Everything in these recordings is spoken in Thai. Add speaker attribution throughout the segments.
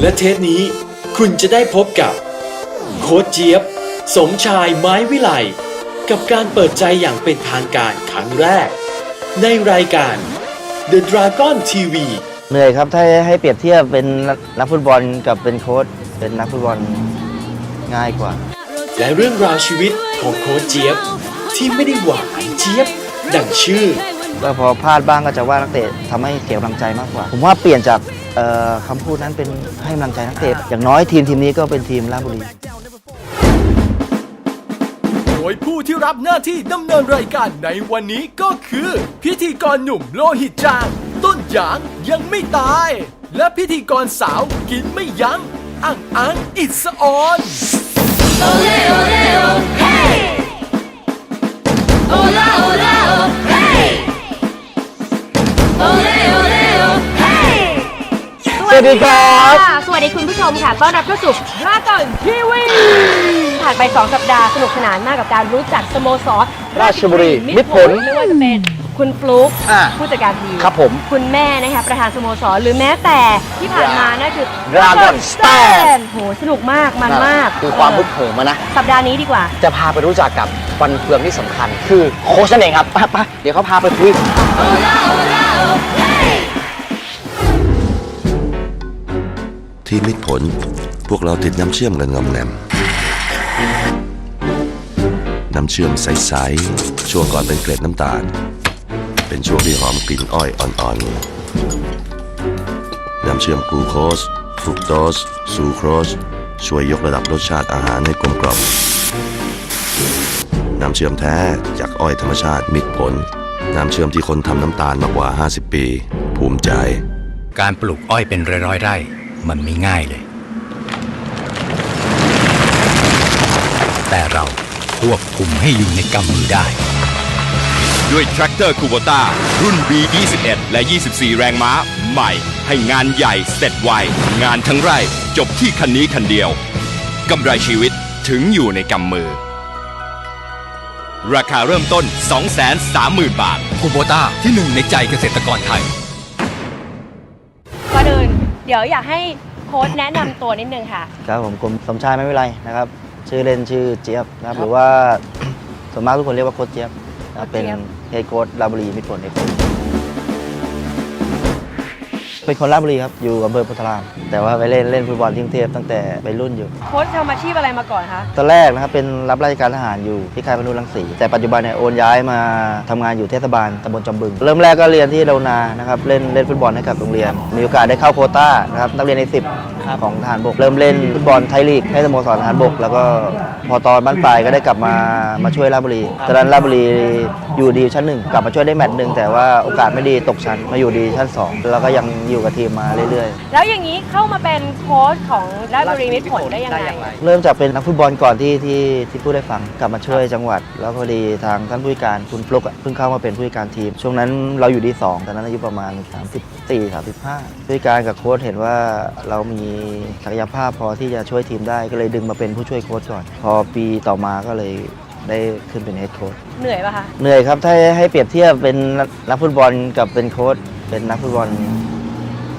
Speaker 1: และเท
Speaker 2: ปนี้คุณจะได้พบกับ โค้ชเจี๊ยบ สมชายไม้วิไลกับการเปิดใจอย่างเป็นทางการครั้งแรก ในรายการ The Dragon TV
Speaker 3: เหนื่อยครับถ้าให้เปรียบเทียบเป็นนักฟุตบอลกับเป็นโค้ชเป็นนักฟุตบอลง่ายกว่า
Speaker 2: และเรื่องราวชีวิตของโค้ชเจี๊ยบ ที่ไม่ได้หวานเจี๊ยบ ดังชื่อ
Speaker 3: ก็พอพลาดบ้างก็จะว่านักเตะทำให้เสียกำลังใจมากกว่า ผมว่าเปลี่ยนจากเอ่อ คำพูดนั้นเป็นให้กำลังใจนักเตะอย่างน้อยทีมทีมนี้ก็เป็นทีมราชบุรี
Speaker 4: โดยผู้ที่รับหน้าที่ดำเนินรายการในวันนี้ก็คือ พิธีกรหนุ่มโลหิตจาง ต้นหยางยังไม่ตาย และพิธีกรสาวกินไม่ยัง้งอ่างอังอิสออน
Speaker 3: สวัสดีครับ
Speaker 5: ค่ะสวัสดีคุณผู้ชมค่ะ ต้อนรับเข้าสู่ราก่อนทีวีผ่านไป 2 สัปดาห์สนุกสนานมากกับการรู้จักสโมสร
Speaker 3: ราชบุรีมิตรผล
Speaker 5: ไม่ว่าจะเป็นคุณฟลุ๊ก
Speaker 3: อ่า
Speaker 5: ผู้จัดการทีม
Speaker 3: ครับผม
Speaker 5: คุณแม่นะคะประธานสโมสรหรือแม้แต่ที่ผ่านมานั่นคือ
Speaker 3: Dragon Stand
Speaker 5: โหสนุกมากมันมาก
Speaker 6: คือความพึกเหิมอะนะ
Speaker 5: สัปดาห์นี้ดีกว่า
Speaker 6: จะพาไปรู้จักกับฟันเฟืองที่สำคัญ คือโค้ชนั่นเองครับไปไปเดี๋ยวเขาพาไปคุย
Speaker 7: ที่มิตรผล พวกเราติดน้ำเชื่อมกันงอมแงมน้ำเชื่อมใสๆช่วงก่อนเป็นเกล็ดน้ำตาล เป็นช่วงที่หอมกลิ่นอ้อยอ่อนๆ น้ำเชื่อมกลูโคสฟรุกโตสซูโครสช่วยยกระดับรสชาติอาหารให้กลมกล่อมน้ำเชื่อมแท้จากอ้อยธรรมชาติมิตรผล น้ำเชื่อมที่คนทำน้ำตาลมากว่า 50 ปี ภูมิใจ
Speaker 8: การปลูกอ้อยเป็นร้อยๆไร่ มันไม่ง่ายเลย แต่เราควบคุมให้อยู่ในกำมือได้
Speaker 9: ด้วยแทรกเตอร์คูโบต้ารุ่น B21 และ 24 แรงม้า ใหม่ ให้งานใหญ่เสร็จไว งานทั้งไร่ จบที่คันนี้คันเดียวกำไรชีวิตถึงอยู่ในกำมือ ราคาเริ่มต้น 230,000 บาท
Speaker 8: คูโบต้าที่หนึ่งในใจเกษตรกรไทย
Speaker 5: ก่อนอื่น เดี๋ยวอยากให้โค้ชแนะนำตัวนิดนึงค่ะ
Speaker 3: ครับผมกรมสมชายไม่เป็นไรนะครับ ชื่อเล่นชื่อเจี๊ยบนะครับหรือว่าส่วนมากทุกคนเรียกว่าโค้ชเจี๊ยบนะครับเป็น
Speaker 5: เจี๊ยบ
Speaker 3: เฮดโค้ชราชบุรีมิตรผลเฮดโค้ช เป็นคนราชบุรีครับ อยู่อำเภอพุทธาราม แต่ว่าไปเล่นเล่นฟุตบอลที่กรุงเทพตั้งแต่ไปรุ่นอยู่
Speaker 5: โค้ชทำอาชีพอะไรมาก่อนคะ
Speaker 3: ตอนแรกนะครับเป็นรับราชการทหารอยู่ที่ค่ายพนุรังสี แต่ปัจจุบันเนี่ยโอนย้ายมาทำงานอยู่เทศบาลตำบลจอมบึง เริ่มแรกก็เรียนที่ดาวนานะครับเล่นเล่นฟุตบอลให้กับโรงเรียน มีโอกาสได้เข้าโควต้านะครับนักเรียนใน 10 ของทหารบก เริ่มเล่นฟุตบอลไทยลีกให้สโมสรทหารบก แล้วก็พอตอนบ้านปลายก็ได้กลับมามาช่วยราชบุรีตอนนั้นราชบุรีอยู่ดีชั้นหนึ่งกลับมาช่วยได้แมตช์หนึ่งแต่ว่าโอกาสไม่ดีตกชั้นมาอยู่ดีชั้นสองแล้วก็ยังอยู่กับทีมมาเรื่อยๆ
Speaker 5: แล้วอย่างนี้เข้ามาเป็นโค้ชของราชบุรีมิตรผลได้ยังไง
Speaker 3: เริ่มจากเป็นนักฟุตบอลก่อนที่ที่ที่ผู้ได้ฟังกลับมาช่วยจังหวัด แล้วพอดีทางท่านผู้จัดการคุณฟลุกอะเพิ่งเข้ามาเป็นผู้จัดการทีม ช่วงนั้นเราอยู่ดีสองตอนนั้นอายุประมาณ 34 35ผู้จัดการกับโค้ชเห็นว่าเรามีศักยภาพพอที่จะช่วยทีมได้ก็เลยดึงมาเป็นผู้ช่วยโค้ชก่อน พอปีต่อมาก็เลยได้ขึ้นเป็นเฮดโค้ช
Speaker 5: เหนื่อยปะคะ
Speaker 3: เหนื่อยครับถ้าให้เปรียบเทียบเป็นนักฟุตบอลกับเป็นโค้ชเป็นนักฟุตบอล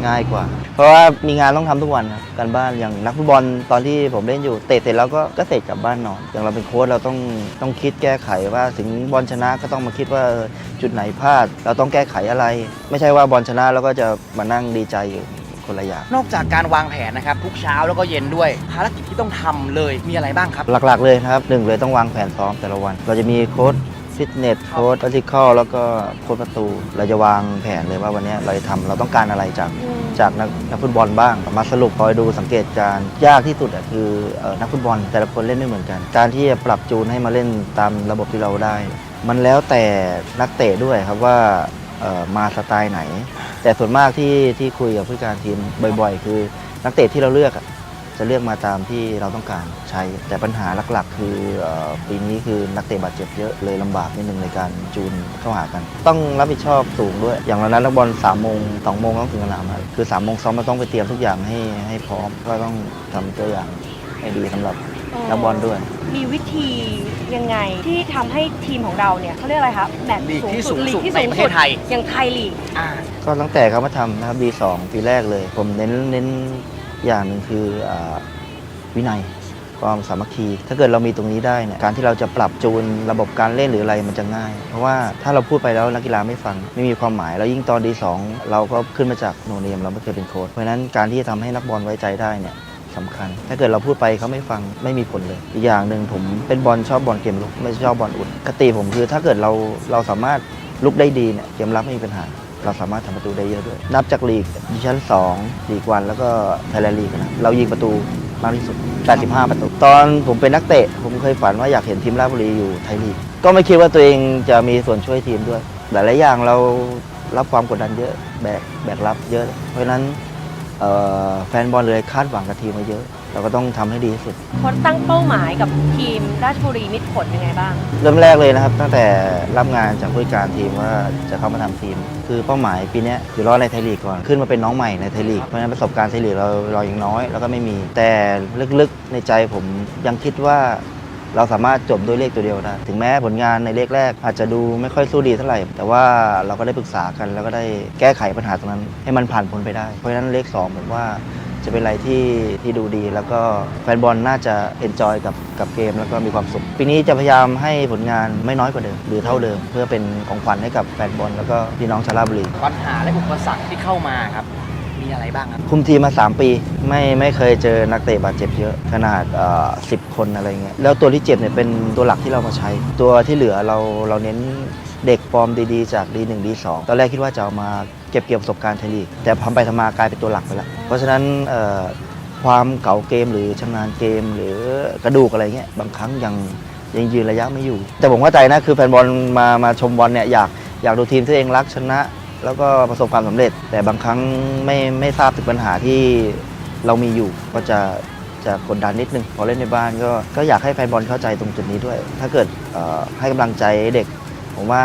Speaker 3: ง่ายกว่า เพราะว่ามีงานต้องทำทุกวันครับการบ้านอย่างนักฟุตบอลตอนที่ผมเล่นอยู่เตะเสร็จแล้วก็ก็เสร็จกลับบ้านนอน อย่างเราเป็นโค้ชเราต้องต้องคิดแก้ไขว่าถึงบอลชนะก็ต้องมาคิดว่าเออจุดไหนพลาด เราต้องแก้ไขอะไร ไม่ใช่ว่าบอลชนะแล้วก็จะมานั่งดีใจอยู่ คนละอย่าง
Speaker 6: นอกจากการวางแผนนะครับทุกเช้าแล้วก็เย็นด้วยภารกิจที่ต้องทำเลยมีอะไรบ้างครับ
Speaker 3: หลักๆเลยนะครับหนึ่งเลยต้องวางแผนซ้อมแต่ละวัน เราจะมีโค้ดฟิตเนสโค้ดฟิสิคอลแล้วก็โค้ดประตู เราจะวางแผนเลยว่าวันนี้เราจะทำเราต้องการอะไรจากจากนักนักฟุตบอลบ้าง มาสรุปคอยดูสังเกตการณ์ยากที่สุดอะคือเอ่อนักฟุตบอลแต่ละคนเล่นไม่เหมือนกัน การที่จะปรับจูนให้มาเล่นตามระบบที่เราได้ มันแล้วแต่นักเตะด้วยครับว่าเอ่อ มาสไตล์ไหน แต่ส่วนมากที่ที่คุยกับผู้การทีมบ่อย ๆ คือนักเตะที่เราเลือกจะเลือกมาตามที่เราต้องการใช้ แต่ปัญหาหลักๆ คืออปีนี้คือนักเตะบาดเจ็บเยอะเลยลำบากนิดนึงในการจูนเข้าหากัน ต้องรับผิดชอบสูงด้วย อย่างวันนั้นนักบอล3ามโมงสองโมงต้องถึงสนามคือ3ามโมงซ้อมเราต้องไปเตรียมทุกอย่างให้ให้พร้อมก็ต้องทำตัวอย่างให้ดีสำหรับ นักบอลด้วย
Speaker 5: มีวิธียังไงที่ทำให้ทีมของเราเนี่ยเขาเรียกอะไรครับแมตช์
Speaker 6: ลีกที่สูง
Speaker 5: ลีก
Speaker 6: สุด
Speaker 5: ที่
Speaker 6: ใน
Speaker 5: สูง
Speaker 6: ประเท
Speaker 5: สุด
Speaker 6: ศไทย
Speaker 5: อย่างไทยลีก
Speaker 6: อ่า
Speaker 3: ก็ตั้งแต่เขามาทำนะครับ B2 ปีแรกเลย ผมเน้นเน้นอย่างหนึ่งคืออาวินัยความสามัคคี ถ้าเกิดเรามีตรงนี้ได้เนี่ยการที่เราจะปรับจูนระบบการเล่นหรืออะไรมันจะง่าย เพราะว่าถ้าเราพูดไปแล้วนักกีฬาไม่ฟังไม่มีความหมายแล้วยิ่งตอนดีสองเราก็ขึ้นมาจากโนเนมเราไม่เคยเป็นโค้ชเพราะฉะนั้นการที่จะทำให้นักบอลไว้ใจได้เนี่ย สำคัญ ถ้าเกิดเราพูดไปเขาไม่ฟังไม่มีผลเลย อีกอย่างหนึ่งผมเป็นบอลชอบบอลเกมลุกไม่ชอบบอลอุดคติผมคือถ้าเกิดเราเราสามารถลุกได้ดีเนี่ยเกมรับไม่มีปัญหาเราสามารถทำประตูได้เยอะด้วย นับจากลีกดิชั่น2ลีกวันแล้วก็ไทยแลนด์ลีกนะเรายิงประตูมากที่สุด 85 ประตู ตอนผมเป็นนักเตะ ผมเคยฝันว่าอยากเห็นทีมราชบุรีอยู่ไทยลีก ก็ไม่คิดว่าตัวเองจะมีส่วนช่วยทีมด้วย หลายๆอย่างเรารับความกดดันเยอะ แบก แบกรับเยอะ เพราะฉะนั้น แฟนบอลเลยคาดหวังกับทีมมาเยอะ เราก็ต้องทำให้ดีที่สุด
Speaker 5: โค้ชตั้งเป้าหมายกับทีมราชบุรีมิตรผลยังไงบ้าง
Speaker 3: เริ่มแรกเลยนะครับ ตั้งแต่รับงานจากผู้จัดการทีมว่าจะเข้ามาทำทีม คือเป้าหมายปีเนี้ยอยู่รอดในไทยลีกก่อนขึ้นมาเป็นน้องใหม่ในไทยลีกเพราะฉะนั้นประสบการณ์ไทยลีกเราเรายังน้อย แล้วก็ไม่มีแต่ลึกๆในใจผมยังคิดว่า เราสามารถจบด้วยเลขตัวเดียวได้ ถึงแม้ผลงานในเลขแรก อาจจะดูไม่ค่อยสู้ดีเท่าไหร่ แต่ว่าเราก็ได้ปรึกษากัน แล้วก็ได้แก้ไขปัญหาตรงนั้น ให้มันผ่านพ้นไปได้ เพราะฉะนั้นเลขสองผมว่าจะเป็นอะไรที่ที่ดูดี แล้วก็แฟนบอลน่าจะเอนจอยกับกับเกม แล้วก็มีความสุข ปีนี้จะพยายามให้ผลงานไม่น้อยกว่าเดิม หรือเท่าเดิม เพื่อเป็นของขวัญให้กับแฟนบอลแล้วก็พี่น้องชาวราชบุรี
Speaker 6: ปัญหาและอุปสรรคที่เข้ามาครับ อะไรบ้างครับ
Speaker 3: คุมทีมมา 3 ปี ไม่ไม่เคยเจอนักเตะบาดเจ็บเยอะขนาดเอ่อ10 คนอะไรเงี้ยแล้วตัวที่เจ็บเนี่ยเป็นตัวหลักที่เรามาใช้ ตัวที่เหลือเราเราเน้นเด็กฟอร์มดีๆจาก D1 D2 ตอนแรกคิดว่าจะเอามาเก็บเกี่ยวประสบการณ์ไทยลีกแต่ทำไปทำมากลายเป็นตัวหลักไปแล้วเพราะฉะนั้นเอ่อความเก่าเกมหรือชำนาญเกมหรือกระดูกอะไรเงี้ยบางครั้งยังยังยืนระยะไม่อยู่ แต่ผมเข้าใจนะคือแฟนบอลมามาชมบอลเนี่ยอยากอยากดูทีมที่ตัวเองรักชนะ แล้วก็ประสบความสำเร็จ แต่บางครั้งไม่ไม่ทราบถึงปัญหาที่เรามีอยู่ก็จะจะกดดันนิดนึงพอเล่นในบ้านก็ก็อยากให้แฟนบอลเข้าใจตรงจุดนี้ด้วย ถ้าเกิดเอ่อให้กำลังใจเด็ก ผมว่า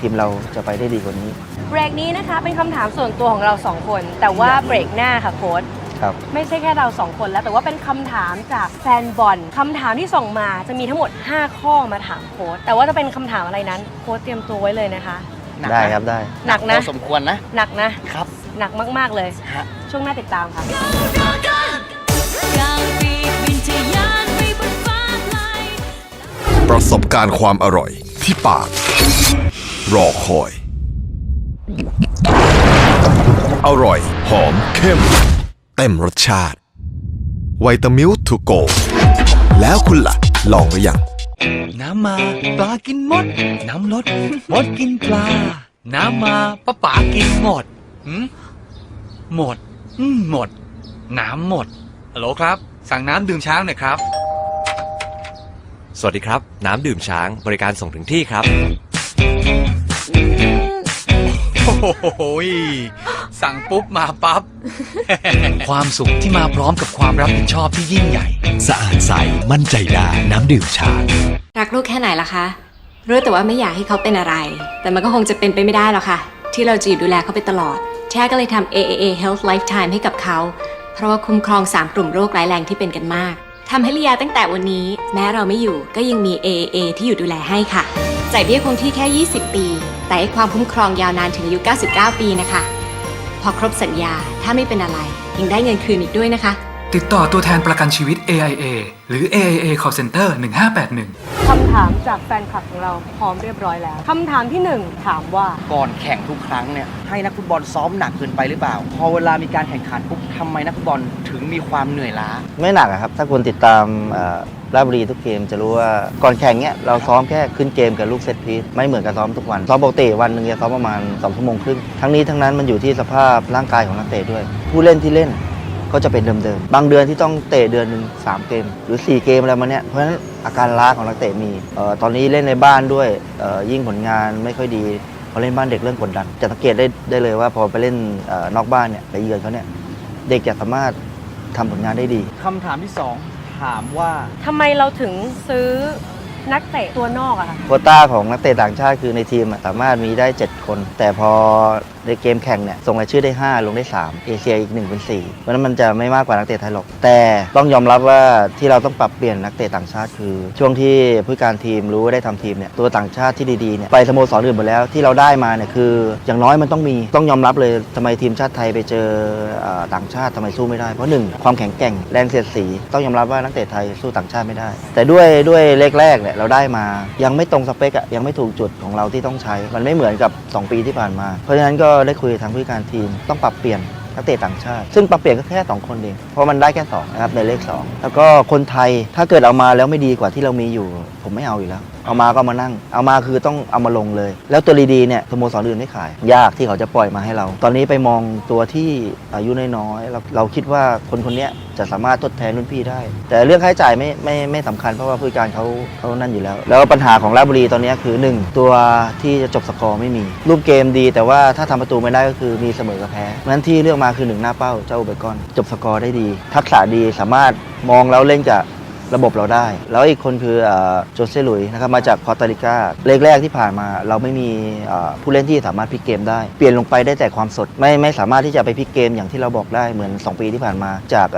Speaker 3: ทีมเราจะไปได้ดีกว่านี้
Speaker 5: เบรกนี้นะคะเป็นคำถามส่วนตัวของเราสองคน แต่ว่าเบรกหน้าค่ะโค้ช
Speaker 3: ครับ
Speaker 5: ไม่ใช่แค่เราสองคนแล้ว แต่ว่าเป็นคำถามจากแฟนบอลคำถามที่ส่งมาจะมีทั้งหมด 5 ข้อมาถามโค้ชแต่ว่าจะเป็นคำถามอะไรนั้นโค้ชเตรียมตัวไว้เลยนะคะ
Speaker 6: หนัก
Speaker 3: ได้
Speaker 6: นะ
Speaker 3: ครับได้
Speaker 5: หนักนะ
Speaker 6: พอสมควรนะ
Speaker 5: หนักนะ
Speaker 6: ครับ
Speaker 5: หนักมาก ๆ เลย
Speaker 6: ฮะ
Speaker 5: ช่วงหน้าติดตามค่ะ
Speaker 1: กลางปีกบินทะยานไปบนฟ้าไกล
Speaker 9: ประสบการณ์ความอร่อยที่ปาก รอคอย อร่อย หอม เข้ม เต็มรสชาติไวตามิลทูโก แล้วคุณล่ะ ลองหรือยัง
Speaker 8: น้ำมาปลากินมด น้ำลดมดกินปลา น้ำมาปลาป๋ากินหมดหืมหมดอืมหมด น้ำหมดฮัลโหลครับ สั่งน้ำดื่มช้างหน่อยครับ
Speaker 10: สวัสดีครับ น้ำดื่มช้างบริการส่งถึงที่ครับ
Speaker 8: โอ้โหยสั่งปุ๊บมาปั๊บ ความสุขที่มาพร้อมกับความรับผิดชอบที่ยิ่งใหญ่
Speaker 10: สะอาดใสมั่นใจได้น้ำดื่มช้าง
Speaker 11: รักลูกแค่ไหนล่ะคะ รู้แต่ว่าไม่อยากให้เขาเป็นอะไร แต่มันก็คงจะเป็นไปไม่ได้หรอกค่ะ ที่เราจะอยู่ดูแลเขาไปตลอดแท้ก็เลยทำ AAA Health Lifetime ให้กับเขา เพราะว่าคุ้มครอง 3 กลุ่มโรคร้ายแรงที่เป็นกันมากทำให้ลียาตั้งแต่วันนี้ แม้เราไม่อยู่ก็ยังมี AAA ที่อยู่ดูแลให้ค่ะจ่ายเบี้ยคงที่แค่ 20 ปี แต่ให้ความคุ้มครองยาวนานถึงอายุ 99 ปีนะคะ พอครบสัญญาถ้าไม่เป็นอะไรยังได้เงินคืนอีกด้วยนะคะ
Speaker 8: ติดต่อตัวแทนประกันชีวิต AIA หรือ AIA Call Center 1581
Speaker 5: คำถามจากแฟนคลับของเราพร้อมเรียบร้อยแล้ว คำถามที่หนึ่งถามว่า
Speaker 6: ก่อนแข่งทุกครั้งเนี่ยให้นักฟุตบอลซ้อมหนักเกินไปหรือเปล่า พอเวลามีการแข่งขันปุ๊บทำไมนักฟุตบอลถึงมีความเหนื่อยล้า
Speaker 3: ไม่หนักอะครับ ถ้าคุณติดตามเอ่อราชบุรีทุกเกมจะรู้ว่าก่อนแข่งเนี้ยเราซ้อมแค่ขึ้นเกมกับลูกเซตพีซไม่เหมือนกับซ้อมทุกวัน ซ้อมปกติวันหนึ่งจะซ้อมประมาณ2ชั่วโมงครึ่งทั้งนี้ทั้งนั้นมันอยู่ที่สภาพร่างกายของนักเตะด้วย ผู้เล่นที่เล่น ก็จะเป็นเดิมๆ บางเดือนที่ต้องเตะเดือนหนึ่งสามเกม หรือ 4 เกมอะไรมาเนี้ยเพราะฉะนั้นอาการล้าของนักเตะมีเอ่อตอนนี้เล่นในบ้านด้วยเอ่อยิ่งผลงานไม่ค่อยดีพอเล่นบ้านเด็กเริ่มกดดัน จะสังเกตได้ได้เลยว่าพอไปเล่นเอ่อนอกบ้านเนี่ยไปเยือนเขาเนี่ยเด็กจะสามารถทำผลงานได้ดี
Speaker 6: คำถามที่สองถามว่า
Speaker 5: ทำไมเราถึงซื้อนักเตะตัวนอกอะคะ
Speaker 3: โควต้าของนักเตะต่างชาติคือในทีมอะสามารถมีได้ 7 คน แต่พอ ในเกมแข่งเนี่ยส่งรายชื่อได้ 5 ลงได้ 3 เอเชียอีก1เป็น4เพราะฉะนั้นมันจะไม่มากกว่านักเตะไทยหรอก แต่ต้องยอมรับว่าที่เราต้องปรับเปลี่ยนนักเตะต่างชาติคือ ช่วงที่ผู้การทีมรู้ว่าได้ทำทีมเนี่ยตัวต่างชาติที่ดีๆเนี่ยไปสโมสรอื่นหมดแล้วที่เราได้มาเนี่ยคือ อย่างน้อยมันต้องมีต้องยอมรับเลยทำไมทีมชาติไทยไปเจออ่อต่างชาติทำไมสู้ไม่ได้เพราะหนึ่งความแข็งแกร่งแรงเสียดสีต้องยอมรับว่านักเตะไทยสู้ต่างชาติไม่ได้ แต่ด้วยด้วยเลขแรกเนี่ยเราได้มายังไม่ตรงสเปคอะยังไม่ถูกจุดของเราที่ต้องใช้ มันไม่เหมือนกับ 2 ปีที่ผ่านมา เพราะฉะนั้นก็ได้คุยกับทางผู้การทีมต้องปรับเปลี่ยนนักเตะต่างชาติ ซึ่งปรับเปลี่ยนก็แค่ 2 คนเอง เพราะมันได้แค่2นะครับในเลข 2 แล้วก็คนไทยถ้าเกิดเอามาแล้วไม่ดีกว่าที่เรามีอยู่ ผมไม่เอาอยู่แล้ว เอามาก็มานั่ง เอามาคือต้องเอามาลงเลย แล้วตัวดีๆเนี่ยสโมสรอื่นไม่ขาย ยากที่เขาจะปล่อยมาให้เรา ตอนนี้ไปมองตัวที่อายุน้อยๆเราเราคิดว่าคนคนนี้จะสามารถทดแทนรุ่นพี่ได้ แต่เรื่องค่าใช้จ่ายไม่ไม่ไม่สำคัญเพราะว่าผู้จัดการเขาเขานั่นอยู่แล้ว แล้วปัญหาของราชบุรีตอนนี้คือ 1 ตัวที่จะจบสกอร์ไม่มี รูปเกมดี แต่ว่าถ้าทำประตูไม่ได้ก็คือมีเสมอกับแพ้เพราะฉะนั้นที่เลือกมาคือหนึ่งหน้าเป้าเจ้าอุเบกอนจบสกอร์ได้ดี ทักษะดีสามารถมองแล้วเล่นกับ ระบบเราได้ แล้วอีกคนคือโจเซ่หลุยส์นะครับมาจากคอตาริกาเลกแรกที่ผ่านมา เราไม่มีผู้เล่นที่สามารถพลิกเกมได้ เปลี่ยนลงไปได้แต่ความสด ไม่ไม่สามารถที่จะไปพลิกเกมอย่างที่เราบอกได้เหมือน 2 ปีที่ผ่านมา จาก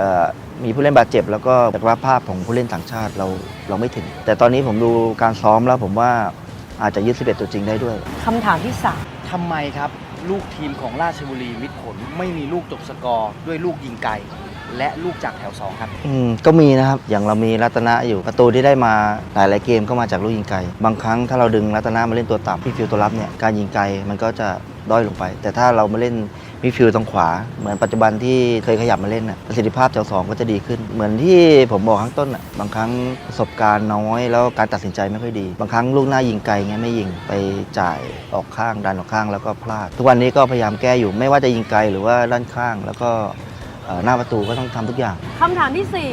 Speaker 3: มีผู้เล่นบาดเจ็บ แล้วก็จากภาพของผู้เล่นต่างชาติเราเราไม่ถึง แต่ตอนนี้ผมดูการซ้อมแล้วผมว่าอาจจะยึด11ตัวจริงได้ด้วย
Speaker 5: คำถามที่สาม
Speaker 6: ทำไมครับ ลูกทีมของราชบุรีมิตรผลไม่มีลูกจบสกอร์ด้วยลูกยิงไกล และลูกจากแถว2ครับ
Speaker 3: อืมก็มีนะครับอย่างเรามีรัตนะอยู่ประตูที่ได้มาหลายๆเกมก็มาจากลูกยิงไกลบางครั้งถ้าเราดึงรัตนะมาเล่นตัวต่ำมิฟิลตัวรับเนี่ยการยิงไกลมันก็จะด้อยลงไป แต่ถ้าเรามาเล่นมิดฟิลด์ตรงขวา เหมือนปัจจุบันที่เคยขยับมาเล่นน่ะประสิทธิภาพแถวสองก็จะดีขึ้น เหมือนที่ผมบอกข้างต้นน่ะบางครั้งประสบการณ์น้อย แล้วการตัดสินใจไม่ค่อยดี บางครั้งลูกหน้ายิงไกลเงี้ยไม่ยิงไปจ่ายออกข้างดันออกข้างแล้วก็พลาด ทุกวันนี้ก็พยายามแก้อยู่ไม่ว่าจะยิงไกลหรือว่าด้านข้างแล้วก็ หน้าประตูก็ต้องทำทุกอย่าง
Speaker 5: คำถามที่สี่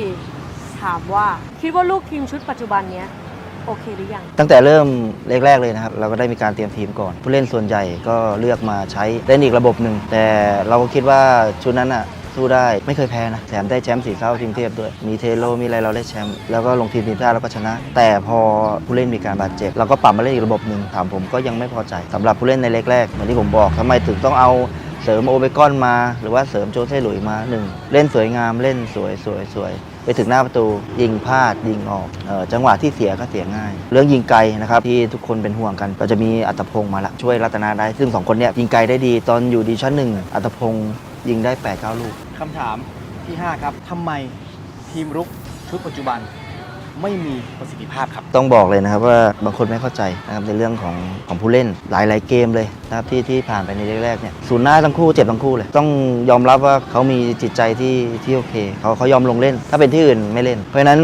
Speaker 5: ถามว่าคิดว่าลูกทีมชุดปัจจุบันเนี้ยโอเคหรือยัง
Speaker 3: ตั้งแต่เริ่มแรกๆเลยนะครับ เราก็ได้มีการเตรียมทีมก่อน ผู้เล่นส่วนใหญ่ก็เลือกมาใช้เล่นอีกระบบหนึ่ง แต่เราก็คิดว่าชุดนั้นอะสู้ได้ไม่เคยแพ้นะแถมได้แชมป์สีเศร้าทีมเทพด้วย มีเทโลมีอะไรเราได้แชมป์แล้วก็ลงทีมทีมชาติเราก็ชนะ แต่พอผู้เล่นมีการบาดเจ็บเราก็ปรับมาเล่นอีกระบบหนึ่งถามผมก็ยังไม่พอใจสำหรับผู้เล่นในแรกๆเหมือนที่ผมบอกทำไมถึงต้องเอา เสริมโอเบกอนมา หรือว่าเสริมโจเซ่หลุยมาหนึ่งเล่นสวยงามเล่นสวยสวยสวยไปถึงหน้าประตูยิงพลาดยิงออกเออจังหวะที่เสียก็เสียง่าย เรื่องยิงไกลนะครับที่ทุกคนเป็นห่วงกันก็จะมีอัตพงศ์มาละช่วยรัตนาได้ซึ่งสองคนเนี้ยยิงไกลได้ดีตอนอยู่ดีชั่นหนึ่งอัตพงศ์ยิงได้8ปดเก้าลูก
Speaker 6: คำถามที่ 5 ครับทำไมทีมรุกชุดปัจจุบัน ไม่มีประสิทธิภาพครับ
Speaker 3: ต้องบอกเลยนะครับว่าบางคนไม่เข้าใจนะครับในเรื่องของของผู้เล่นหลาย ๆ เกมเลยนะครับที่ที่ผ่านไปในแรกๆเนี่ยศูนย์หน้าทั้งคู่เจ็บทั้งคู่เลย ต้องยอมรับว่าเขามีจิตใจที่ที่โอเคเขาเขายอมลงเล่น ถ้าเป็นที่อื่นไม่เล่น เพราะฉะนั้น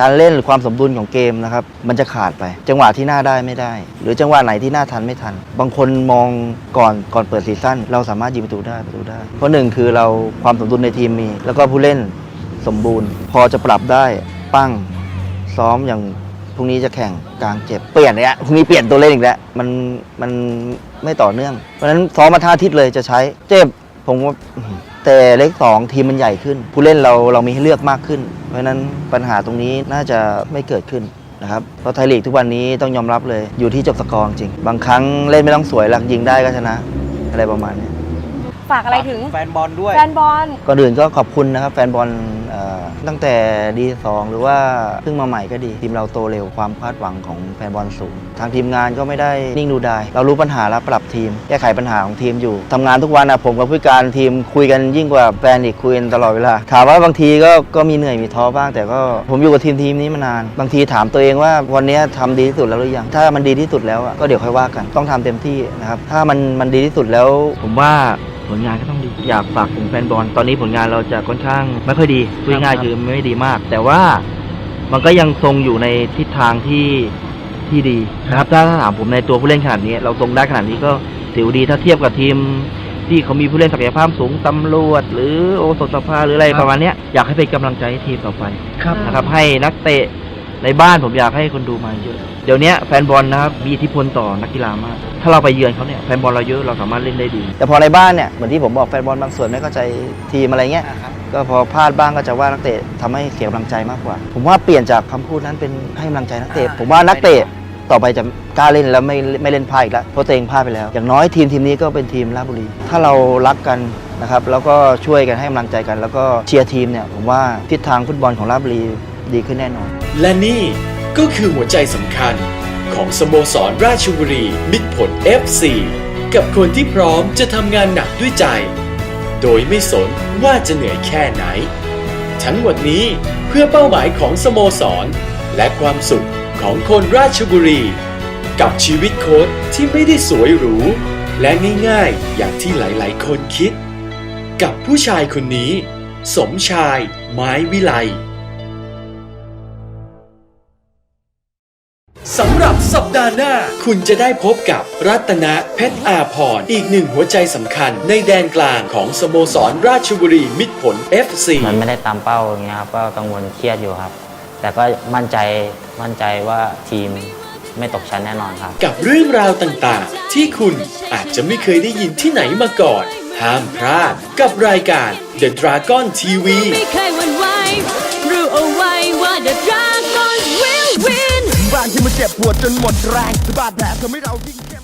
Speaker 3: การเล่นหรือความสมดุลของเกมนะครับมันจะขาดไป จังหวะที่หน้าได้ไม่ได้ หรือจังหวะไหนที่หน้าทันไม่ทัน บางคนมองก่อนก่อนเปิดซีซั่นเราสามารถยิงประตูได้ประตูได้ เพราะหนึ่งคือเราความสมดุลในทีมมี แล้วก็ผู้เล่นสมบูรณ์ พอจะปรับได้ปั้ง ซ้อมอย่างพรุ่งนี้จะแข่งกลางเจ็บเปลี่ยนเนี่ยพรุ่งนี้เปลี่ยนตัวเล่นอีกแล้วมันมันไม่ต่อเนื่อง เพราะฉะนั้นซ้อมมาท่าอาทิตย์เลยจะใช้เจ็บผมว่าอื้อหือแต่เลขสองทีมมันใหญ่ขึ้น ผู้เล่นเราเรามีให้เลือกมากขึ้น เพราะฉะนั้นปัญหาตรงนี้น่าจะไม่เกิดขึ้นนะครับเพราะไทยลีกทุกวันนี้ต้องยอมรับเลยอยู่ที่จบสกอร์จริง บางครั้งเล่นไม่ต้องสวยหลักยิงได้ก็ชนะ อะไรประมาณเนี้ย
Speaker 5: ฝากอะไรถึง
Speaker 6: แฟนบอลด้วย
Speaker 5: แฟนบอล
Speaker 3: ก่อนอื่นก็ขอบคุณนะครับแฟนบอลเอ่อ ตั้งแต่ดีสองหรือว่าเพิ่งมาใหม่ก็ดี ทีมเราโตเร็วความคาดหวังของแฟนบอลสูง ทางทีมงานก็ไม่ได้นิ่งดูดาย เรารู้ปัญหาแล้วปรับทีม แก้ไขปัญหาของทีมอยู่ทำงานทุกวันนะผมกับผู้การทีมคุยกันยิ่งกว่าแฟนอีกคุยกันตลอดเวลา ถามว่าบางทีก็ก็มีเหนื่อยมีท้อบ้าง แต่ก็ผมอยู่กับทีมทีมนี้มานาน บางทีถามตัวเองว่าวันนี้ทำดีที่สุดแล้วหรือยัง ถ้ามันดีที่สุดแล้วก็เดี๋ยวค่อยว่ากัน ต้องทำเต็มที่นะครับ ถ้ามันมันดีที่สุดแล้ว ผมว่าผลงานก็ต้องดี อยากฝากถึงแฟนบอล ตอนนี้ผลงานเราจะค่อนข้างไม่ค่อยดีพูดง่ายๆคือไม่ดีมาก แต่ว่ามันก็ยังทรงอยู่ในทิศทางที่ที่ดีนะครับ ถ้าถ้าถามผมในตัวผู้เล่นขนาดนี้ เราทรงได้ขนาดนี้ก็ถือว่าดีถ้าเทียบกับทีม ที่เขามีผู้เล่นศักยภาพสูงตำรวจ หรือโอสถสภาหรืออะไรประมาณเนี้ยอยากให้เป็นกำลังใจให้ทีมต่อไป
Speaker 6: ครับ
Speaker 3: นะครับ ให้นักเตะในบ้านผมอยากให้คนดูมาเยอะ เดี๋ยวเนี้ยแฟนบอลนะครับมีอิทธิพลต่อนักกีฬามาก ถ้าเราไปเยือนเขาเนี่ยแฟนบอลเราเยอะเราสามารถเล่นได้ดี แต่พอในบ้านเนี่ยเหมือนที่ผมบอกแฟนบอลบางส่วนไม่เข้าใจทีมอะไรเงี้ย ก็พอพลาดบ้างก็จะว่านักเตะทำให้เสียกำลังใจมากกว่า ผมว่าเปลี่ยนจากคำพูดนั้นเป็นให้กำลังใจนักเตะ ผมว่านักเตะต่อไปจะกล้าเล่นแล้วไม่ไม่เล่นพลาดอีกแล้วเพราะตัวเองพลาดไปแล้ว อย่างน้อยทีมทีมนี้ก็เป็นทีมราชบุรี ถ้าเรารักกันนะครับแล้วก็ช่วยกันให้กำลังใจกัน แล้วก็เชียร์ทีมเนี่ยผมว่าทิศทางฟุตบอลของราชบุรีดีขึ้นแน่นอน
Speaker 2: และนี่ก็คือหัวใจสำคัญของสโมสรราชบุรี มิตรผล FC กับคนที่พร้อมจะทำงานหนักด้วยใจ โดยไม่สนว่าจะเหนื่อยแค่ไหน ทั้งหมดนี้เพื่อเป้าหมายของสโมสร และความสุขของคนราชบุรี กับชีวิตโค้ชที่ไม่ได้สวยหรู และง่ายๆ อย่างที่หลายๆ คนคิด กับผู้ชายคนนี้ สมชาย ไม้วิไลาห์หน้า คุณจะได้พบกับรัตนะเพชรอาพรอีกหนึ่งหัวใจสำคัญ ในแดนกลางของสโมสรราชบุรีมิตรผล FC
Speaker 12: มันไม่ได้ตามเป้าอย่างเงี้ยครับก็กังวลเครียดอยู่ครับ แต่ก็มั่นใจมั่นใจว่าทีมไม่ตกชั้นแน่นอนครับ
Speaker 2: กับเรื่องราวต่างๆ ที่คุณอาจจะไม่เคยได้ยินที่ไหนมาก่อน ห้ามพลาดกับรายการ The Dragon TV
Speaker 1: ไม่เคยหวั่นไหวรู้เอาไว้ว่า The Dragons will
Speaker 4: เจ็บปวดจนหมดแรงคือบาดแผลทำให้เรายิ่ง